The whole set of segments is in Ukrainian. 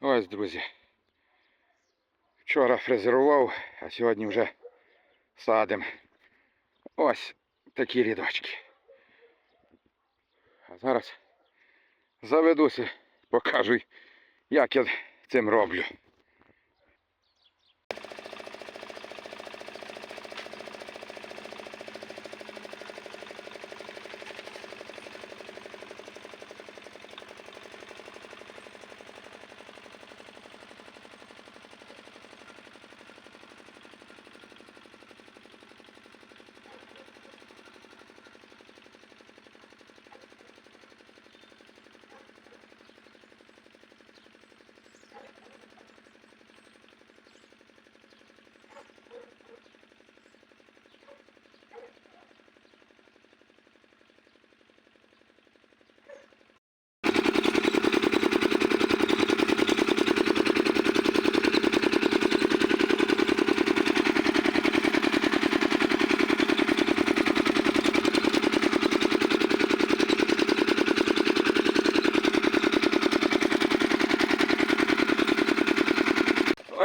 Ось, друзі. Вчора фрезерував, а сьогодні вже садим. Ось такі рядочки. А зараз заведуся, покажу, як я цим роблю.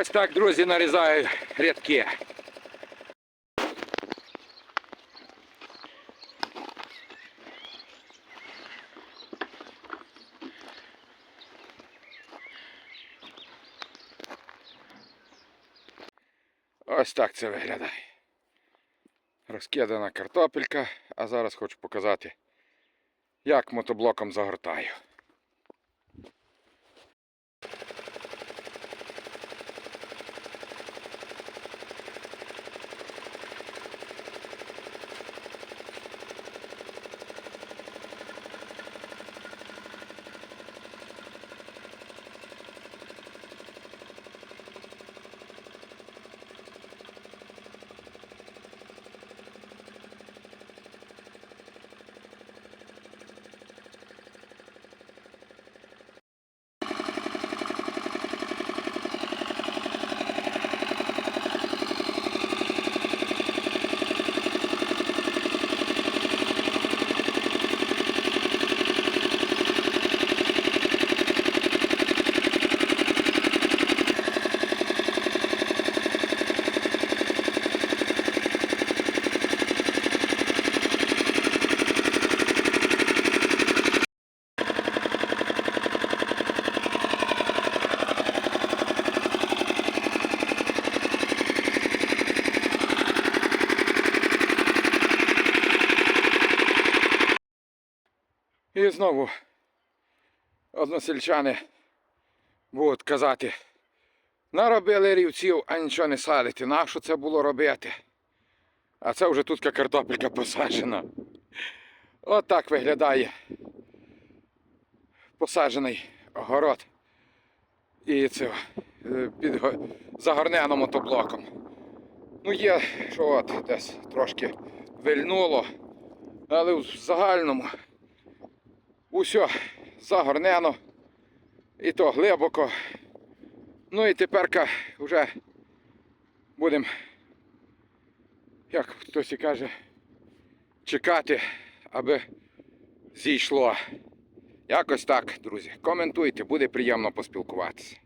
Ось так, друзі, нарізаю рядки. Ось так це виглядає. Розкидана картопелька, а зараз хочу показати, як мотоблоком загортаю. І знову односельчани будуть казати, наробили рівців, а нічого не садити. Нащо це було робити? А це вже тут картопелька посаджена. От так виглядає посаджений огород. І це е, під го- загорнено мотоблоком. Ну є, що от десь трошки вильнуло, але в загальному Усьо загорнено. І то глибоко. Ну і тепер вже будемо, як хтось і каже, чекати, аби зійшло. Якось так, друзі. Коментуйте, буде приємно поспілкуватися.